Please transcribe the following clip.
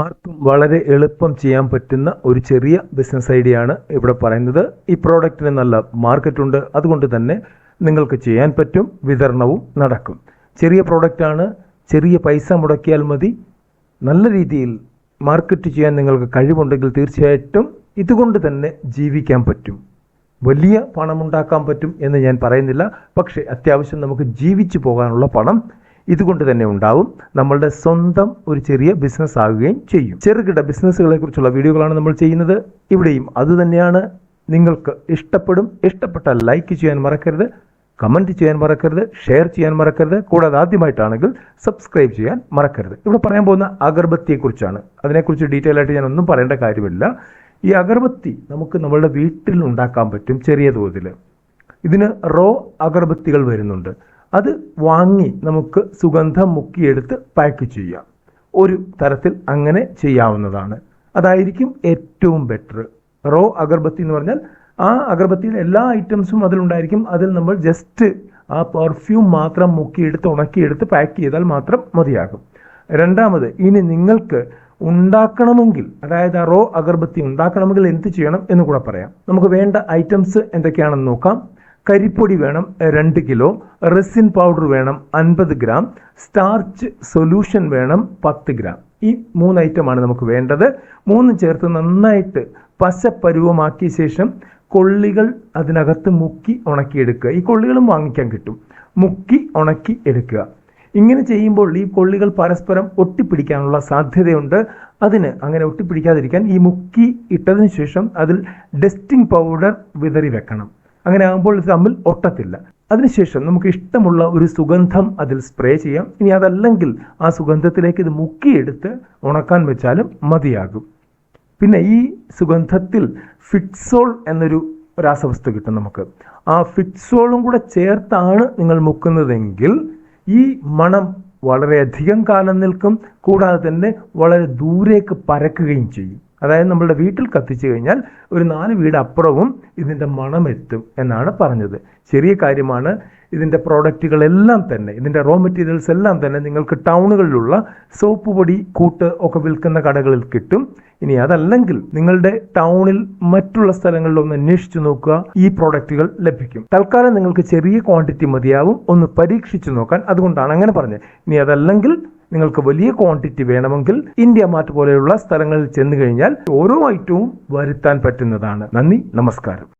ആർക്കും വളരെ എളുപ്പം ചെയ്യാൻ പറ്റുന്ന ഒരു ചെറിയ ബിസിനസ് ഐഡിയ ആണ് ഇവിടെ പറയുന്നത്. ഈ പ്രോഡക്റ്റിന് നല്ല മാർക്കറ്റ് ഉണ്ട്. അതുകൊണ്ട് തന്നെ നിങ്ങൾക്ക് ചെയ്യാൻ പറ്റും വിതരണവും നടക്കും. ചെറിയ പ്രോഡക്റ്റാണ് ചെറിയ പൈസ മുടക്കിയാൽ മതി. നല്ല രീതിയിൽ മാർക്കറ്റ് ചെയ്യാൻ നിങ്ങൾക്ക് കഴിവുണ്ടെങ്കിൽ തീർച്ചയായിട്ടും ഇതുകൊണ്ട് തന്നെ ജീവിക്കാൻ പറ്റും. വലിയ പണമുണ്ടാക്കാൻ പറ്റും എന്ന് ഞാൻ പറയുന്നില്ല. പക്ഷേ അത്യാവശ്യം നമുക്ക് ജീവിച്ചു പോകാനുള്ള പണം ഇതുകൊണ്ട് തന്നെ ഉണ്ടാവും. നമ്മളുടെ സ്വന്തം ഒരു ചെറിയ ബിസിനസ് ആകുകയും ചെയ്യും. ചെറുകിട ബിസിനസ്സുകളെ കുറിച്ചുള്ള വീഡിയോകളാണ് നമ്മൾ ചെയ്യുന്നത്. ഇവിടെയും അതുതന്നെയാണ് നിങ്ങൾക്ക് ഇഷ്ടപ്പെടും. ഇഷ്ടപ്പെട്ടാൽ ലൈക്ക് ചെയ്യാൻ മറക്കരുത്. കമന്റ് ചെയ്യാൻ മറക്കരുത്. ഷെയർ ചെയ്യാൻ മറക്കരുത്. കൂടാതെ ആദ്യമായിട്ടാണെങ്കിൽ സബ്സ്ക്രൈബ് ചെയ്യാൻ മറക്കരുത്. ഇവിടെ പറയാൻ പോകുന്ന അഗർബത്തിയെക്കുറിച്ചാണ്. അതിനെക്കുറിച്ച് ഡീറ്റെയിൽ ആയിട്ട് ഞാൻ ഒന്നും പറയേണ്ട കാര്യമില്ല. ഈ അഗർബത്തി നമുക്ക് നമ്മളുടെ വീട്ടിൽ ഉണ്ടാക്കാൻ പറ്റും ചെറിയ തോതിൽ ഇതിന് റോ അഗർബത്തികൾ വരുന്നുണ്ട്. അത് വാങ്ങി നമുക്ക് സുഗന്ധം മുക്കിയെടുത്ത് പാക്ക് ചെയ്യാം. ഒരു തരത്തിൽ അങ്ങനെ ചെയ്യാവുന്നതാണ്. അതായിരിക്കും ഏറ്റവും ബെറ്റർ റോ അഗർബത്തി എന്ന് പറഞ്ഞാൽ ആ അഗർബത്തിയിൽ എല്ലാ ഐറ്റംസും അതിലുണ്ടായിരിക്കും. അതിൽ നമ്മൾ ജസ്റ്റ് ആ പെർഫ്യൂം മാത്രം മുക്കിയെടുത്ത് ഉണക്കിയെടുത്ത് പാക്ക് ചെയ്താൽ മാത്രം മതിയാകും. രണ്ടാമത് ഇനി നിങ്ങൾക്ക് ഉണ്ടാക്കണമെങ്കിൽ അതായത് ആ റോ അഗർബത്തി ഉണ്ടാക്കണമെങ്കിൽ എന്ത് ചെയ്യണം എന്ന് കൂടെ പറയാം. നമുക്ക് വേണ്ട ഐറ്റംസ് എന്തൊക്കെയാണെന്ന് നോക്കാം. കരിപ്പൊടി വേണം രണ്ട് കിലോ. റെസിൻ പൗഡർ വേണം അൻപത് ഗ്രാം. സ്റ്റാർച്ച് സൊല്യൂഷൻ വേണം പത്ത് ഗ്രാം. ഈ മൂന്ന് ഐറ്റമാണ് നമുക്ക് വേണ്ടത്. മൂന്ന് ചേർത്ത് നന്നായിട്ട് പശപ്പരുവമാക്കിയ ശേഷം കൊള്ളികൾ അതിനകത്ത് മുക്കി ഉണക്കിയെടുക്കുക. ഈ കൊള്ളികളും വാങ്ങിക്കാൻ കിട്ടും. മുക്കി ഉണക്കി എടുക്കുക. ഇങ്ങനെ ചെയ്യുമ്പോൾ ഈ കൊള്ളികൾ പരസ്പരം ഒട്ടിപ്പിടിക്കാനുള്ള സാധ്യതയുണ്ട്. അതിന് അങ്ങനെ ഒട്ടിപ്പിടിക്കാതിരിക്കാൻ ഈ മുക്കി ഇട്ടതിന് ശേഷം അതിൽ ഡസ്റ്റിംഗ് പൗഡർ വിതറി വെക്കണം. അങ്ങനെ ആകുമ്പോൾ ഇത് തമ്മിൽ ഒട്ടത്തില്ല. അതിനുശേഷം നമുക്ക് ഇഷ്ടമുള്ള ഒരു സുഗന്ധം അതിൽ സ്പ്രേ ചെയ്യാം. ഇനി അതല്ലെങ്കിൽ ആ സുഗന്ധത്തിലേക്ക് ഇത് മുക്കിയെടുത്ത് ഉണക്കാൻ വെച്ചാലും മതിയാകും. പിന്നെ ഈ സുഗന്ധത്തിൽ ഫിറ്റ്സോൾ എന്നൊരു രാസവസ്തു കിട്ടും നമുക്ക്. ആ ഫിറ്റ്സോളും കൂടെ ചേർത്താണ് നിങ്ങൾ മുക്കുന്നതെങ്കിൽ ഈ മണം വളരെയധികം കാലം നിൽക്കും. കൂടാതെ തന്നെ വളരെ ദൂരേക്ക് പരക്കുകയും ചെയ്യും. അതായത് നമ്മളുടെ വീട്ടിൽ കത്തിച്ചു കഴിഞ്ഞാൽ ഒരു നാല് വീട് അപ്പുറവും ഇതിന്റെ മണം എത്തും എന്നാണ് പറഞ്ഞത്. ചെറിയ കാര്യമാണ് ഇതിന്റെ പ്രോഡക്റ്റുകളെല്ലാം തന്നെ ഇതിന്റെ റോ മെറ്റീരിയൽസ് എല്ലാം തന്നെ നിങ്ങൾക്ക് ടൗണുകളിലുള്ള സോപ്പ് പൊടി കൂട്ട് ഒക്കെ വിൽക്കുന്ന കടകളിൽ കിട്ടും. ഇനി അതല്ലെങ്കിൽ നിങ്ങളുടെ ടൗണിൽ മറ്റുള്ള സ്ഥലങ്ങളിൽ ഒന്ന് അന്വേഷിച്ചു നോക്കുക ഈ പ്രോഡക്റ്റുകൾ ലഭിക്കും. തൽക്കാലം നിങ്ങൾക്ക് ചെറിയ ക്വാണ്ടിറ്റി മതിയാവും ഒന്ന് പരീക്ഷിച്ചു നോക്കാൻ. അതുകൊണ്ടാണ് അങ്ങനെ പറഞ്ഞത്. ഇനി അതല്ലെങ്കിൽ നിങ്ങൾക്ക് വലിയ ക്വാണ്ടിറ്റി വേണമെങ്കിൽ ഇന്ത്യ മാർട്ട് പോലെയുള്ള സ്ഥലങ്ങളിൽ ചെന്നു കഴിഞ്ഞാൽ ഓരോ ഐറ്റവും വരുത്താൻ പറ്റുന്നതാണ്. നന്ദി നമസ്കാരം.